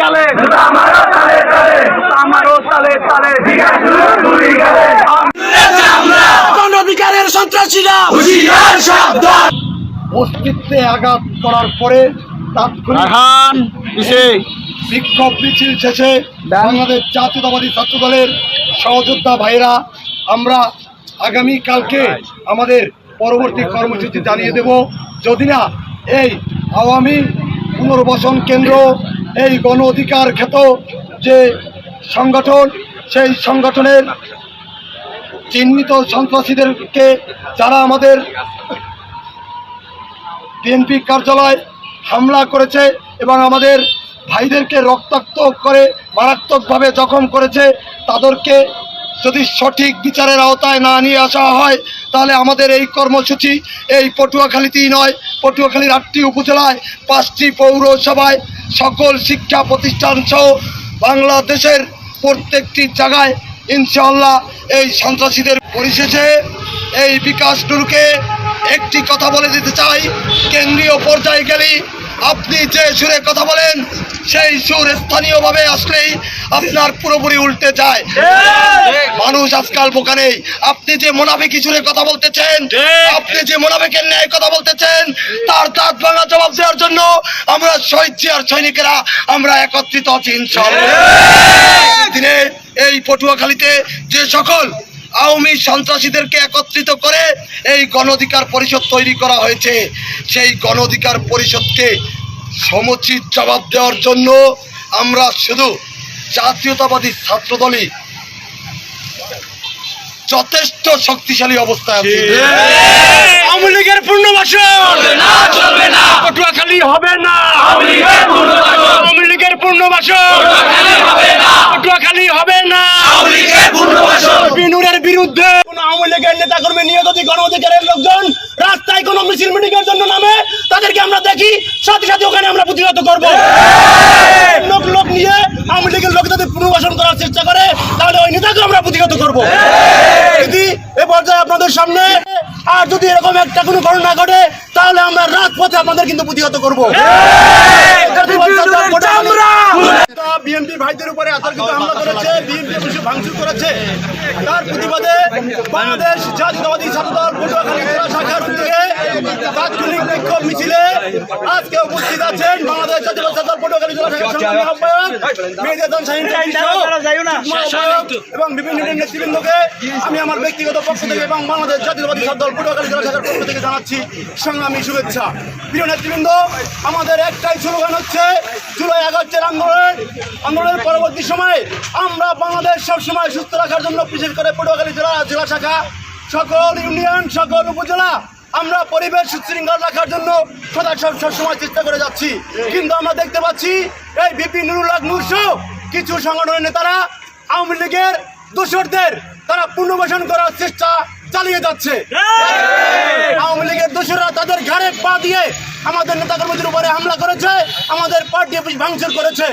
চলে। আমারও চলে চলে অস্তিত্বে আঘাত করার পরে বিক্ষোভ মিছিল শেষে বাংলাদেশ জাতীয়তাবাদী ছাত্র দলের সহযোদ্ধা ভাইরা আমরা আগামী কালকে আমাদের পরবর্তী কর্মসূচি জানিয়ে দেব। যদি না এই আওয়ামী পুনর্বাসন কেন্দ্র এই গণ অধিকার খ্যাত যে সংগঠন, সেই সংগঠনের চিহ্নিত সন্ত্রাসীদেরকে যারা আমাদের বিএনপি কার্যালয় হামলা করেছে এবং আমাদের ভাইদেরকে রক্তাক্ত করে মারাত্মকভাবে জখম করেছে, তাদেরকে যদি সঠিক বিচারের আওতায় না নিয়ে আসা হয়, তাহলে আমাদের এই কর্মসূচি এই পটুয়াখালীতেই নয়, পটুয়াখালীর আটটি উপজেলায় পাঁচটি পৌরসভায় সকল শিক্ষা প্রতিষ্ঠান সহ বাংলাদেশের প্রত্যেকটি জায়গায় ইনশাল্লাহ এই সন্ত্রাসীদের পরিশেষে এই বিকাশ টুরুকে একটি কথা বলে দিতে চাই, কেন্দ্রীয় পর্যায়ে গেলেই আপনি যে সুরে কথা বলেন সেই সুর স্থানীয়ভাবে আসলেই আপনার পুরোপুরি উল্টে যায়। মানুষ আজকাল বোকা নেই। আপনি যে মোনাফিকি সুরে কথা বলতেছেন আপনি যে মোনাফিকের ন্যায় কথা বলতেছেন তার দাঁত ভাঙা জবাব দেওয়ার জন্য আমরা শহীদ জিয়ার সৈনিকেরা আমরা একত্রিত আছি দিনে এই পটুয়াখালীতে যে সকল আওয়ামী সন্ত্রাসীদেরকে একত্রিত করে এই গণ অধিকার পরিষদ তৈরি করা হয়েছে। সেই গণ অধিকার পরিষদকে সমুচিত জবাব দেওয়ার জন্য আমরা শুধু জাতীয়তাবাদী ছাত্রদলই যথেষ্ট শক্তিশালী অবস্থায় আছি। আওয়ামী লীগের পূর্ণবাসন! চলবে না পটুয়াখালী হবে না। আওয়ামী লীগের পূর্ণবাসন। আওয়ামী লীগের পূর্ণবাসন। পটুয়াখালী হবে না পটুয়াখালী হবে না আওয়ামী লীগের পূর্ণবাসন বিনুরের বিরুদ্ধে কোন আওয়ামী নেতা কর্মী নিয়ে যদি গণঅধিকারের লোকজন রাস্তায় কোনো মিছিল মিটিং এর জন্য নামে তাদেরকে আমরা দেখি সাথে সাথে ওখানে আমরা প্রতিহত করব। লোক লোক নিয়ে আওয়ামী লীগের লোক যদি পুনর্বাসন করার চেষ্টা করে তাহলে ওই নেতাকে আমরা প্রতিহত করব। যদি এ পর্যায়ে আপনাদের সামনে আর যদি এরকম একটা কোনো ঘটনা ঘটে তাহলে আমরা রাজপথে আপনাদের কিন্তু প্রতিহত করব। বিএনপি ভাইদের উপরে আতঙ্কিত হামলা করেছে বিএনপি ভাঙচুর করেছে। তার প্রতিবাদে বাংলাদেশ জাতীয়তাবাদী ছাত্রদল পটুয়াখালী জেলা শাখার উদ্যোগে তাৎক্ষণিক বিক্ষোভ মিছিলে আজকে উপস্থিত আছেন পটুয়াখালী জেলা সংগ্রামী আহ্বায়ক যুগ্ম আহ্বায়ক এবং বিভিন্ন নেতৃবৃন্দকে আমি আমার ব্যক্তিগত পক্ষ থেকে এবং বাংলাদেশ জাতীয়তাবাদী ছাত্রদল পটুয়াখালী জেলা শাখার পক্ষ থেকে জানাচ্ছি সংগ্রামী শুভেচ্ছা। প্রিয় নেতৃবৃন্দ আমাদের একটাই স্লোগান হচ্ছে জুলাই আগস্টের আন্দোলন। আন্দোলনের পরবর্তী সময়ে আমরা বাংলাদেশ সবসময় সুস্থ রাখার জন্য বিশেষ করে পটুয়াখালী জেলা জেলা শাখা সকল ইউনিয়ন সকল উপজেলা আমরা পরিবেশ সুশৃঙ্খল রাখার জন্য সদা সব সবসময় চেষ্টা করে যাচ্ছি। কিন্তু আমরা দেখতে পাচ্ছি এই বিপি নুরুল্লাহ নূরসহ কিছু সংগঠনের নেতারা আওয়ামী লীগের দোসরদের তারা পুনর্বাসন করার চেষ্টা চালিয়ে যাচ্ছে। আওয়ামী লীগের দোসররা তাদের ঘাড়ে পা দিয়ে আমাদের নেতাকর্মীদের উপরে হামলা করেছে, আমাদের পার্টি অফিস ভাঙচুর করেছে।